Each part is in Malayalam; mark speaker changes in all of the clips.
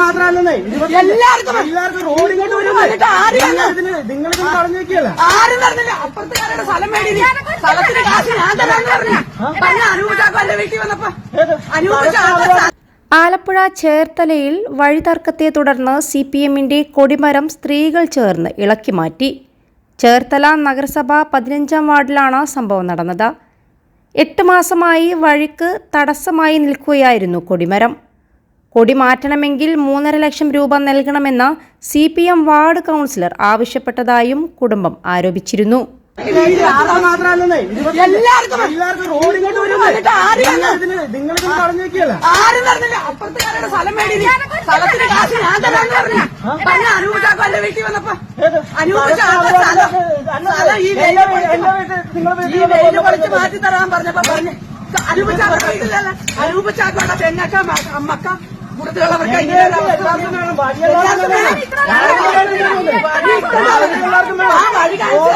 Speaker 1: മാത്രമല്ലെന്നേ.
Speaker 2: എല്ലാവർക്കും
Speaker 1: എല്ലാവർക്കും വരും
Speaker 2: ആരും അങ്ങ്
Speaker 1: നിങ്ങളിത് പറഞ്ഞേക്കല്ല
Speaker 2: ആരും പറഞ്ഞില്ല. അപ്പുറത്തുകാരുടെ സ്ഥലം മേടിയില്ല സ്ഥലത്തിന് കാശ് ഞാൻ തരാന്ന് പറഞ്ഞു. പറഞ്ഞ അനൂപ് ചാക്കോന്റെ വീട്ടിൽ വന്നപ്പോ. അനൂപ്
Speaker 3: ആലപ്പുഴ ചേർത്തലയിൽ വഴിതർക്കത്തെ തുടർന്ന് സി പി എമ്മിന്റെ കൊടിമരം സ്ത്രീകൾ ചേർന്ന് ഇളക്കി മാറ്റി. ചേർത്തല നഗരസഭ പതിനഞ്ചാം വാർഡിലാണ് സംഭവം നടന്നത്. എട്ട് മാസമായി വഴിക്ക് തടസ്സമായി നിൽക്കുകയായിരുന്നു കൊടിമരം. കൊടി മാറ്റണമെങ്കിൽ മൂന്നര ലക്ഷം രൂപ നൽകണമെന്ന് C P M ward councillor ആവശ്യപ്പെട്ടതായും കുടുംബം ആരോപിച്ചിരുന്നു.
Speaker 2: മാറ്റി തരാൻ പറഞ്ഞപ്പോ പറഞ്ഞു. അനൂപ് ചാക്കോ വീട്ടിലല്ല അനൂപ് പെണ്ണക്ക അമ്മക്ക ഇതിലെ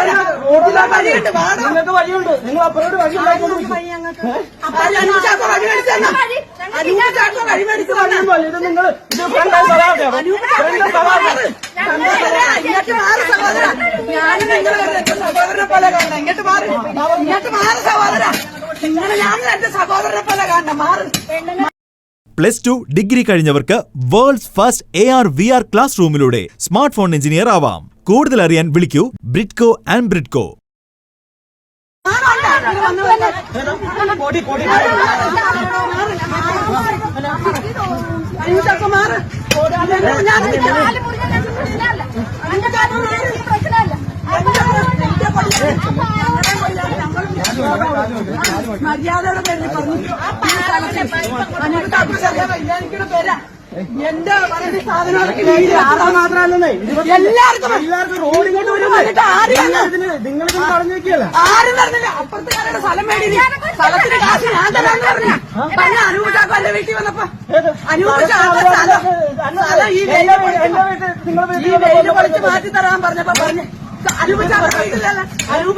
Speaker 2: വഴിയുണ്ട്.
Speaker 1: നിങ്ങൾക്ക് വഴിയുണ്ട്. നിങ്ങൾ അപ്പുറോട് വഴി ഇത് നിങ്ങൾ ഇത് ഫ്രണ്ട് സലാം ഫ്രണ്ട് സലാം
Speaker 2: ഇങ്ങോട്ട് ഞാൻ നിങ്ങളെ എന്റെ സഹോദരനെ പോലെ കാണണം ഇങ്ങോട്ട് മാറി. ഇങ്ങോട്ട് മാറി സഹോദര. നിങ്ങൾ ഞാൻ എന്റെ സഹോദരനെ പോലെ കാണണം മാറി.
Speaker 4: Plus two degree കഴിഞ്ഞവർക്ക് world's first A R V R class റൂമിലൂടെ smart phone engineer ആവാം കൂടുതൽ അറിയാൻ വിളിക്കൂ ബ്രിഡ്കോ ആൻഡ് ബ്രിഡ്കോ
Speaker 1: പൊടി പൊടി
Speaker 2: അനൂപ് മാറ് ഞാൻ മര്യാദയുടെ പേരിൽ പറഞ്ഞു എന്റെ പറയുന്ന സാധനങ്ങളൊക്കെ
Speaker 1: മാത്രമല്ലെന്നേ
Speaker 2: എല്ലാവർക്കും
Speaker 1: എല്ലാവർക്കും റോഡിങ്ങോട്ട് വരും
Speaker 2: എന്നിട്ട് ആരും
Speaker 1: നിങ്ങളിത് പറഞ്ഞേക്കല്ല
Speaker 2: ആരും പറഞ്ഞില്ല അപ്പുറത്തുകാരുടെ സ്ഥലം മേടിയില്ല സ്ഥലത്തിന് കാശ് ഞാൻ തരാന്ന് പറഞ്ഞു പറഞ്ഞ അനൂപ് ചാക്കോന്റെ വീട്ടിൽ വന്നപ്പോ പൊളിച്ച് ഈ വെയിൽ പൊളിച്ച് മാറ്റി തരാൻ പറഞ്ഞപ്പോ പറഞ്ഞു.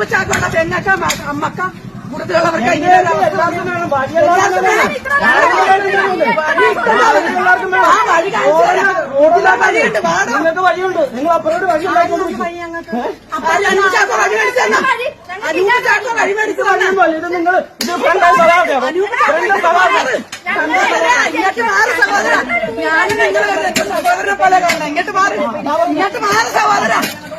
Speaker 2: ചാക്കോടെ പെണ്ണക്ക അമ്മക്ക കൂടുതലുള്ളവർക്ക്
Speaker 1: നിങ്ങൾക്ക് വഴിയുണ്ട് നിങ്ങൾ അപ്പുറത്തോട്ട് വഴി ഉണ്ടാക്കി
Speaker 2: അപ്പൊ അനൂപ് ചാക്കോ വഴി മേടിച്ചു തന്നാ അനൂപ് വഴി മേടിച്ചു
Speaker 1: ഇത് നിങ്ങൾ ഇത് ഫ്രണ്ട്
Speaker 2: ഇങ്ങോട്ട് മാറി സഹോദര ഞാൻ നിങ്ങളെ സഹോദരനെ പോലെ കാണണം ഇങ്ങോട്ട് മാറി ഇങ്ങോട്ട് മാറി സഹോദര